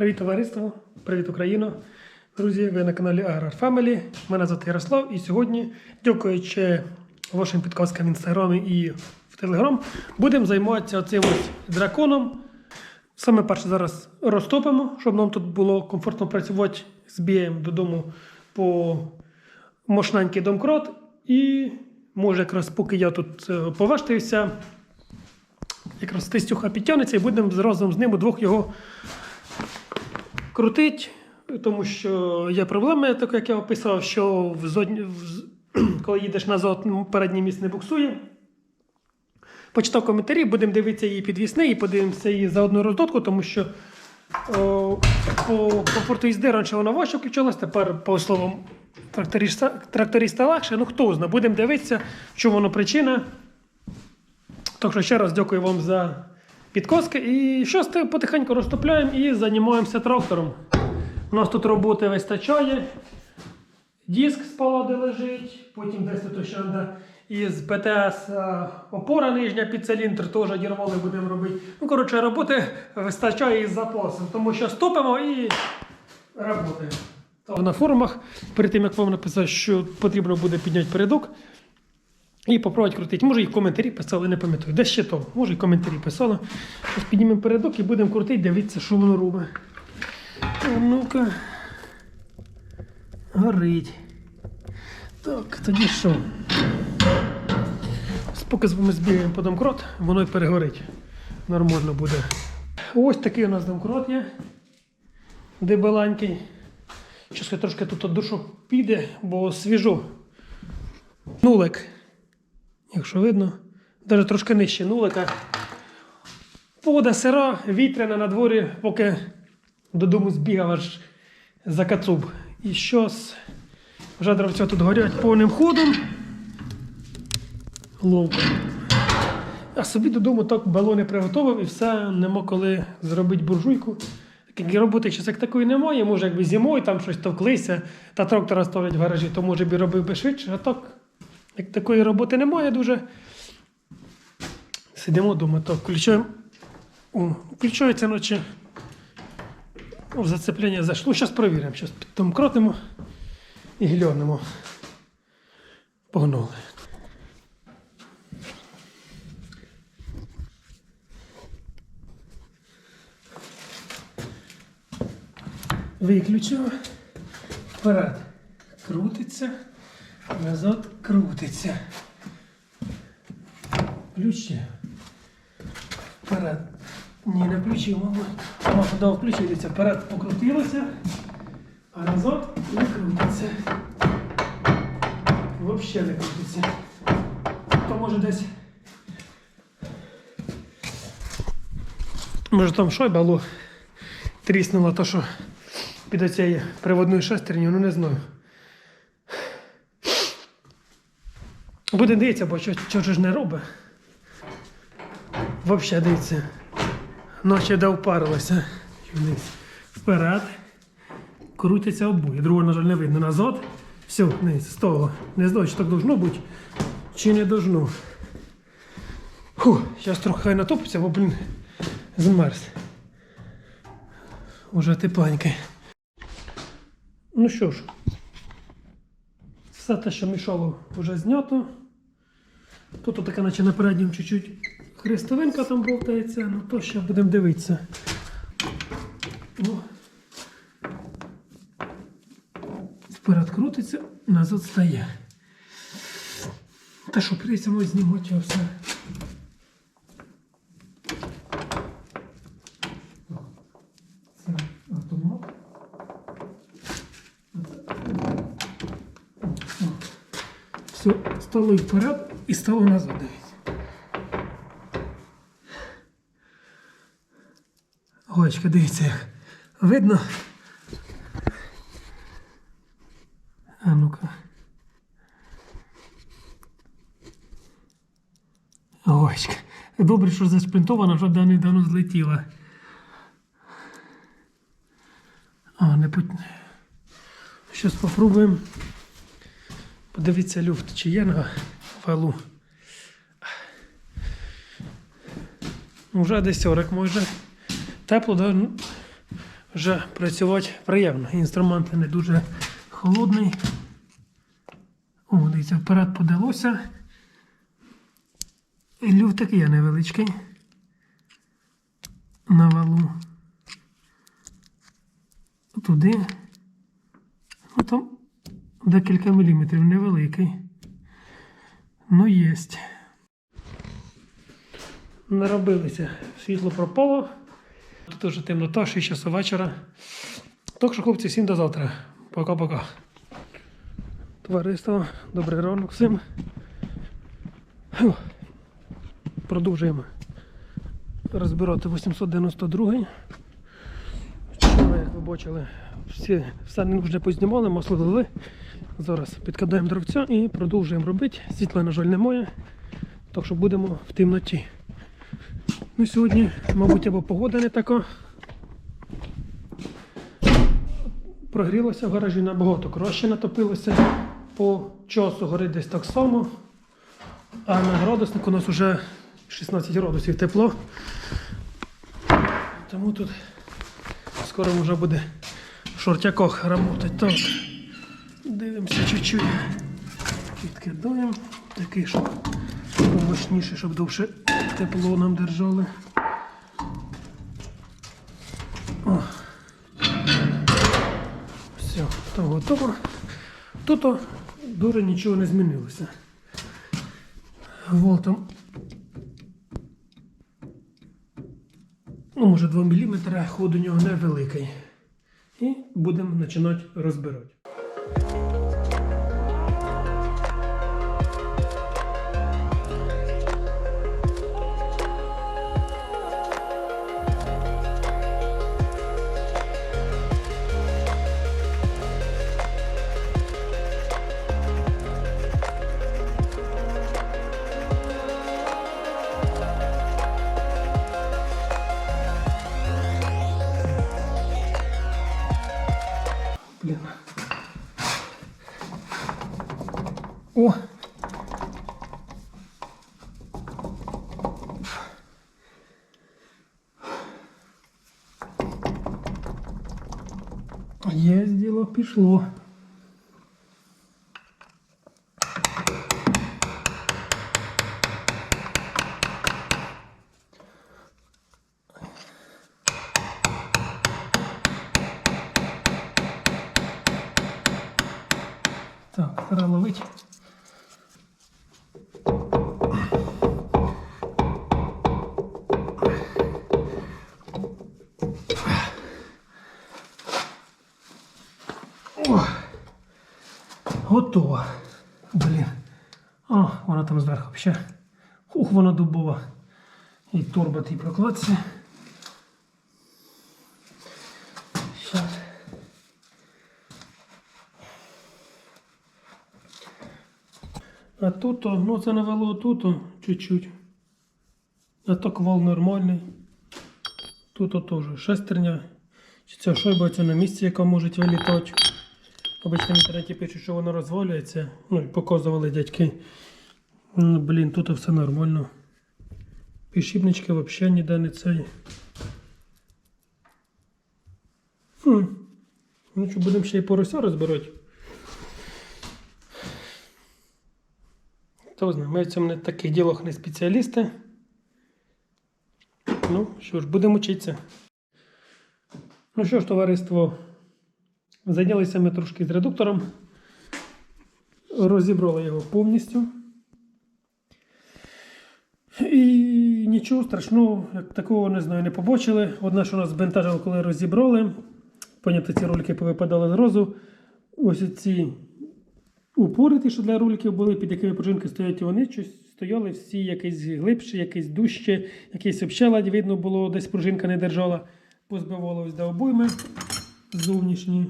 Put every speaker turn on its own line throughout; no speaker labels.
Привіт, товариство! Привіт, Україно! Друзі, ви на каналі Agrar Family. Мене звати Ярослав, і сьогодні, дякуючи вашим підказкам в інстаграмі і в Телеграм, будемо займатися цим ось драконом. Саме перше зараз розтопимо, щоб нам тут було комфортно працювати з бієм додому по мощненький домкрат. І може, якраз поки я тут е, повештаюся, якраз Тестюха підтягнеться і будемо разом з ним удвох його крутить, тому що є проблеми, так як я описав, що в зодні, в, коли їдеш назад, переднє місце не буксує. Почитав коментарі, будемо дивитися її підвісний і подивимося її за одну роздотку, тому що о, по комфорту їзди раніше вона важче включалась, тепер, по словам тракториста, тракториста легше. Ну хто знає, будемо дивитися, в чому воно причина. Так що ще раз дякую вам за підказки. І щось потихеньку розтопляємо і займаємося трактором. У нас тут роботи вистачає. Диск з палади лежить, потім десь тут ще із ПТС е, опора нижня під циліндр, теж дірвали будемо робити. Ну, коротше, роботи вистачає із запасом, тому що стопимо і роботи. На форумах, перед тим як вам написати, що потрібно буде підняти передок, і попробувати крутити. Може, і коментарі писали, не пам'ятаю. Де ще то? Може, і коментарі писали. Зараз піднімемо передок і будемо крутити, дивитися, що воно робить. Ну-ка. Горить. Так, тоді що? Поки вами збігаємо по домкрат, воно і перегорить. Нормально буде. Ось такий у нас домкрат є. Дебеленький. Щось трошки тут душок піде, бо свіжо. Нулик. Якщо видно, навіть трошки нижче нулика. Погода сира, вітряна на дворі, поки додому збігав аж за кацуб. І щось вже дровця тут горять повним ходом. Ловко. А собі додому так балони приготував і все, нема коли зробити буржуйку. Так як і роботи щось як такої немає, може якби зимою там щось товклися, та трактора ставлять в гаражі, то може б і робив би швидше, а так, як такої роботи немає дуже. Сидимо вдома, так, включаємо. О, включається ночі. О, зацеплення зайшло. Зараз перевіримо. Зараз підтом кротимо і глянемо. Погнали. Виключив. Вперед. Крутиться. Назад крутиться. Ключі. Вперед. Ні, не включив, мабуть. Мама подав включив, дивіться, вперед покрутилося, а назад не крутиться. Взагалі не крутиться. То може десь. Може там шойба алло, тріснула, то що під цією приводною шестерню, ну не знаю. Буде дивитися, бо що, що ж не робить. Взагалі дивіться. Ночі де впарилося. Вперед. Крутяться обоє. Другого, на жаль, не видно назад. Все, вниз, з того. Не знаю, чи так должно бути, чи не должно. Фу, зараз трохи натопиться, бо, блін, змерз. Уже тепленький. Ну що ж, все те, що мішало, вже знято. Тут така, наче на передньому чуть-чуть хрестовинка там болтається, ну то ще будемо дивитися. Вперед крутиться, назад стає. Та що, прийдеться мабуть, знімати все. Це автомат. Все, стало і вперед і стало назад. Дивіться. Очка, дивіться, як видно. А ну-ка. Очка. Добре, що зашпринтована, вже давно злетіла. А, не пот... Щас попробуємо. Подивіться люфт, чи є на валу. Ну, Вже десь 40 може. Тепло, да? Ну, вже працювати приємно. Інструмент не дуже холодний. О, дивіться, вперед подалося. І люфт такий невеличкий. На валу. Туди. Ну там декілька міліметрів невеликий. Ну, єсть. Наробилися. Світло пропало. Тут вже темнота, 6 часов вечора. Так що, хлопці, всім до завтра. Пока-пока. Товариство, добрий ранок всім. Продовжуємо розбирати 892. Вчора, як ви бачили, всі, все не вже познімали, масло дали. Зараз підкидаємо дровця і продовжуємо робити. Світла, на жаль, немає. Так що будемо в темноті. Ну, сьогодні, мабуть, або погода не така. Прогрілося в гаражі набагато краще натопилося. По часу горить десь так само. А на градуснику у нас вже 16 градусів тепло. Тому тут скоро вже буде в шортяках працювати. Так. Чуть-чуть. Підкидаємо. Такий, щоб помощніше, щоб довше тепло нам держали. О. Все, то готово. Тут дуже нічого не змінилося. Волтом. Ну, може 2 мм, ход у нього невеликий. І будемо починати розбирати. Є діло пішло. Так, треба ловити. Готово. Блін. О, вона там зверху ще. Ух, вона дубова. І турба тій прокладці. Щас. А тут, ну це навело тут чуть-чуть. А так вал нормальний. Тут теж шестерня. Чи ця шайба це на місці, яка може вилітати. Обично в інтернеті пишуть, що воно розвалюється. Ну і показували дядьки. Ну, Блін, тут все нормально. Підшипнички взагалі ніде не цей. Хм. Ну що, будемо ще й порося розбирати. Хто знає, ми в цьому таких ділах не спеціалісти. Ну, що ж, будемо вчитися. Ну що ж, товариство, зайнялися ми трошки з редуктором. Розібрали його повністю. І нічого страшного, як такого не знаю, не побачили. Одне, що нас збентажило, коли розібрали. Понятно, ці ролики повипадали зразу. Ось ці упори, що для роликів були, під якими пружинки стоять, вони щось стояли всі якісь глибші, якісь дужче, якийсь общелад, видно було, десь пружинка не держала, позбивало ось до обойми зовнішні.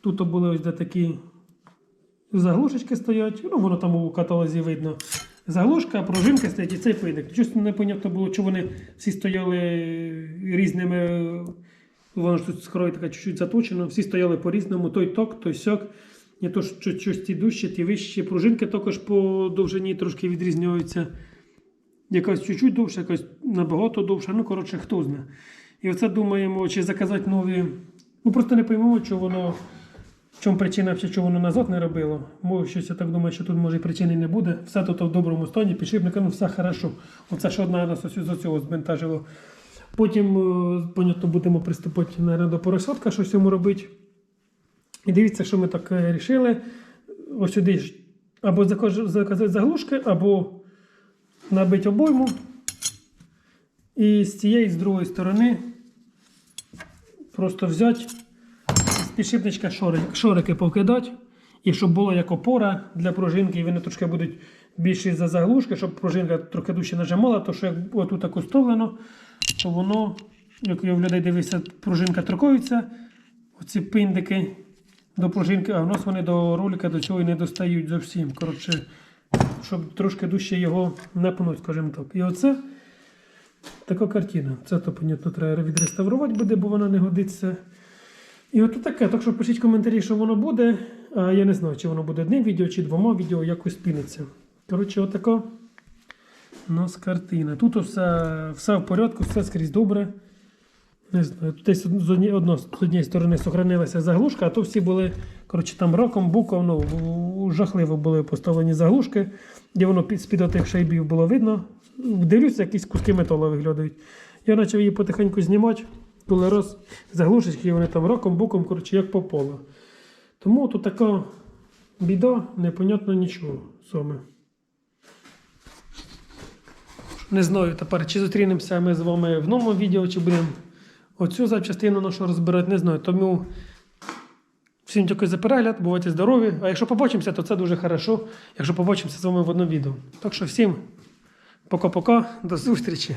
Тут були ось де такі заглушечки стоять, ну воно там у каталозі видно. Заглушка, пружинка стоять і цей пидик. Щось непонятно було, чи вони всі стояли різними. Воно ж тут скоро така чуть-чуть заточено, всі стояли по-різному, той ток, той сьок. Не то, що щось ті дужче, ті вищі. Пружинки також по довжині трошки відрізняються. Якась чуть-чуть довша, якась набагато довша. Ну, коротше, хто знає. І оце думаємо, чи заказати нові. Ну просто не поймемо, що воно. В чому причина, чого воно назад не робило. Може, щось я так думаю, що тут може причини не буде. Все тут в доброму стані, підшипника, ну все хорошо. Оце ж одна нас ось з цього збентажило. Потім, е, понятно, будемо приступати наверное, до поросятка, щось йому робити. І дивіться, що ми так е, рішили. Ось сюди або заказати заглушки, або набити обойму. І з цієї, з другої сторони просто взяти з підшипничка шорик, шорики повкидати. І щоб було як опора для пружинки, і вони трошки будуть більші за заглушки, щоб пружинка трохи дужче нажимала, то що як отут так уставлено, то воно, як я в людей дивився, пружинка торкується, оці пиндики до пружинки, а в нас вони до ролика до цього і не достають зовсім. Коротше, щоб трошки дужче його напнути, скажімо так. І оце така картина. Це то, понятно, треба відреставрувати буде, бо вона не годиться. І от таке. Так що пишіть коментарі, що воно буде. А я не знаю, чи воно буде одним відео, чи двома відео, якось спіниться. Коротше, отака у нас картина. Тут все, все в порядку, все скрізь добре. Не знаю, десь з, одні, з однієї сторони сохранилася заглушка, а то всі були коротше, там роком, буком, ну, жахливо були поставлені заглушки, де воно з-під отих шайбів було видно. Дивлюся, якісь куски металу виглядають. Я почав її потихеньку знімати, коли раз заглушечки, і вони там роком, боком, коротше, як попало. Тому тут така біда, непонятно нічого саме. Не знаю тепер, чи зустрінемося ми з вами в новому відео, чи будемо оцю запчастину нашу розбирати, не знаю. Тому всім дякую за перегляд, бувайте здорові. А якщо побачимося, то це дуже хорошо, якщо побачимося з вами в одному відео. Так що всім пока-пока, до зустрічі.